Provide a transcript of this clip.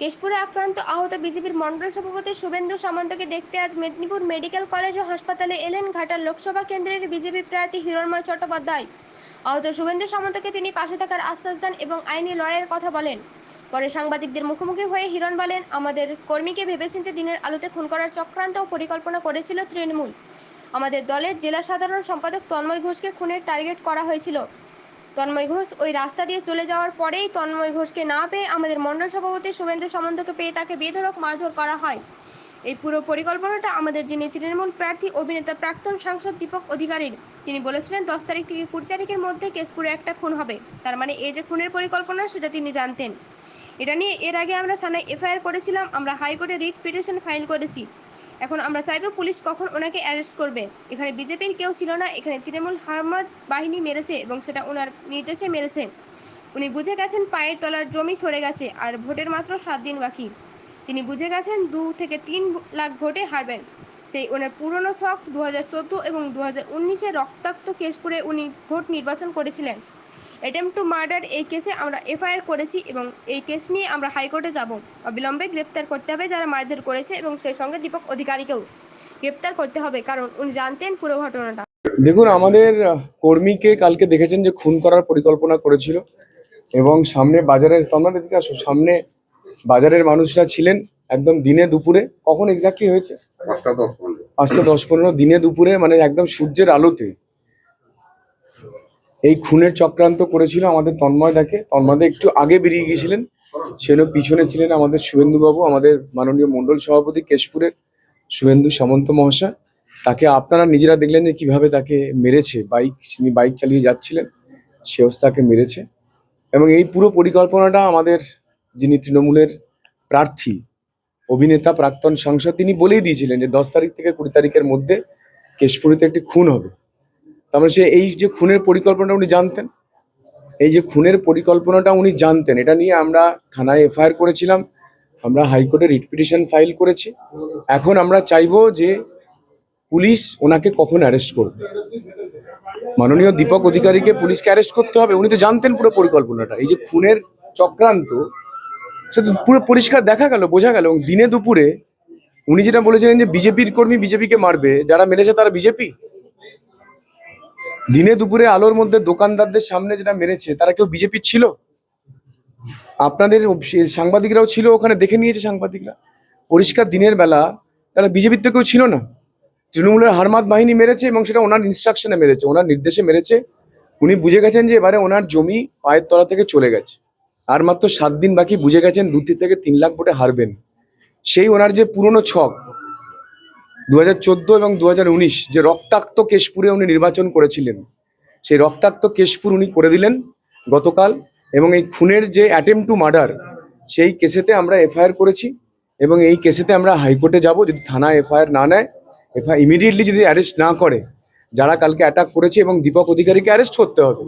কেশপুরে আক্রান্ত আহত বিজেপির মন্ডল সভাপতি শুভেন্দু সামন্তকে দেখতে আজ মেদিনীপুর মেডিকেল কলেজ ও হাসপাতালে এলেন ঘাটাল লোকসভা কেন্দ্রের বিজেপি প্রার্থী হিরণময় চট্টোপাধ্যায়। আহত শুভেন্দু সামন্তকে তিনি পাশে থাকার আশ্বাস দেন এবং আইনি লড়াইয়ের কথা বলেন। পরে সাংবাদিকদের মুখোমুখি হয়ে হিরণ বলেন, আমাদের কর্মীকে ভেবেচিন্তে দিনের আলোতে খুন করার চক্রান্ত ও পরিকল্পনা করেছিল তৃণমূল। আমাদের দলের জেলা সাধারণ সম্পাদক তন্ময় ঘোষকে খুনের টার্গেট করা হয়েছিল। তন্ময় ঘোষ ওই রাস্তা দিয়ে চলে যাওয়ার পরেই তন্ময় ঘোষকে না পেয়ে আমাদের মণ্ডল সভাপতি শুভেন্দু সামন্তকে পেয়ে তাকে বেধড়ক মারধর করা হয়। এই পুরো পরিকল্পনাটা আমাদের যিনি তৃণমূল প্রার্থী, অভিনেতা, প্রাক্তন সাংসদ দীপক অধিকারীর। তিনি বলেছিলেন, দশ তারিখ থেকে কুড়ি তারিখের মধ্যে কেশপুরে একটা খুন হবে। তার মানে এই যে খুনের পরিকল্পনা, সেটা তিনি জানতেন। এটা নিয়ে এর আগে আমরা থানায় এফআইআর করেছিলাম, আমরা হাইকোর্টে রিট পিটিশন ফাইল করেছি। এখন আমরা চাইব পুলিশ কখন ওনাকে অ্যারেস্ট করবে। এখানে বিজেপির কেউ ছিল না, এখানে তৃণমূল হারমাদ বাহিনী মেরেছে এবং সেটা ওনার নির্দেশে মেরেছে। উনি বুঝে গেছেন পায়ের তলার জমি সরে গেছে, আর ভোটের মাত্র সাত দিন বাকি। তিনি বুঝে গেছেন দু থেকে তিন লাখ ভোটে হারবেন। সেই ওনার পুরনো ছক দু এবং দু হাজার রক্তাক্ত কেশপুরে উনি ভোট নির্বাচন করেছিলেন। অ্যাটেম্প টু মার্ডার এই কেসে আমরা এফআইআর করেছি এবং এই কেস নিয়ে আমরা হাইকোর্টে যাব। অবিলম্বে গ্রেপ্তার করতে হবে যারা মারধর করেছে এবং সেই সঙ্গে দীপক অধিকারীকেও গ্রেপ্তার করতে হবে কারণ উনি জানতেন পুরো ঘটনাটা। দেখুন আমাদের কর্মীকে কালকে দেখেছেন যে খুন করার পরিকল্পনা করেছিল এবং সামনে বাজারের তোমরা এদিকে আসো সামনে বাজারের মানুষরা ছিলেন একদম দিনে দুপুরে। কখন এক্স্যাক্টলি হয়েছে? পাঁচটা দশ পনেরো দিনে দুপুরে মানে একদম সূর্যের আলোতে। এই খুনের চক্রান্ত করেছিল আমাদের তন্ময় দাকে। তন্ময়দা একটু আগে বেরিয়ে গিয়েছিলেন। সেজন্য পিছনে ছিলেন আমাদের শুভেন্দুবাবু, আমাদের মাননীয় মণ্ডল সভাপতি কেশপুরের শুভেন্দু সামন্ত মহাশয়। তাকে আপনারা নিজেরা দেখলেন যে কীভাবে তাকে মেরেছে, বাইক, তিনি বাইক চালিয়ে যাচ্ছিলেন সে তাকে মেরেছে। এবং এই পুরো পরিকল্পনাটা আমাদের যিনি তৃণমূলের প্রার্থী, অভিনেতা, প্রাক্তন সাংসদ, তিনি বলেই দিয়েছিলেন যে দশ তারিখ থেকে কুড়ি তারিখের মধ্যে কেশপুরিতে একটি খুন হবে। তার মানে সে এই যে খুনের পরিকল্পনাটা উনি জানতেন, এই যে খুনের পরিকল্পনাটা উনি জানতেন, এটা নিয়ে আমরা থানায় এফআইআর করেছিলাম, আমরা হাইকোর্টে রিট পিটিশন ফাইল করেছি। এখন আমরা চাইব যে পুলিশ ওনাকে কখন অ্যারেস্ট করবে। মাননীয় দীপক অধিকারীকে পুলিশকে অ্যারেস্ট করতে হবে, উনি তো জানতেন পুরো পরিকল্পনাটা। এই যে খুনের চক্রান্ত, সে তো পুরো পরিষ্কার দেখা গেল, বোঝা গেল, এবং দিনে দুপুরে উনি যেটা বলেছিলেন যে বিজেপির কর্মী বিজেপিকে মারবে, যারা মেরেছে তারা বিজেপি? দিনে দুপুরে আলোর মধ্যে দোকানদারদের সামনে যেটা মেরেছে, তারা কেউ বিজেপি ছিল? আপনাদের সাংবাদিকরাও ছিল ওখানে, দেখে নিয়েছে সাংবাদিকরা। পরিষ্কার দিনের বেলা তারা বিজেপির তো কেউ ছিল না? তৃণমূলের হারমাত বাহিনী মেরেছে এবং সেটা ওনার ইনস্ট্রাকশনে মেরেছে, ওনার নির্দেশে মেরেছে। উনি বুঝে গেছেন যে এবারে ওনার জমি পায়ের তলা থেকে চলে গেছে। আর মাত্র সাত দিন বাকি, বুঝে গেছেন দু থেকে তিন লাখ ভোটে হারবেন। সেই ওনার যে পুরনো ছক দু হাজার চোদ্দ এবং দু হাজার উনিশ যে রক্তাক্ত কেশপুরে উনি নির্বাচন করেছিলেন, সেই রক্তাক্ত কেশপুর উনি করে দিলেন গতকাল এবং এই খুনের যে অ্যাটেম্প টু মার্ডার সেই কেসেতে আমরা এফআইআর করেছি এবং এই কেসেতে আমরা হাইকোর্টে যাব যদি থানা এফআইআর না নেয় এফআই ইমিডিয়েটলি যদি অ্যারেস্ট না করে, যারা কালকে অ্যাটাক করেছে এবং দীপক অধিকারীকে অ্যারেস্ট করতে হবে।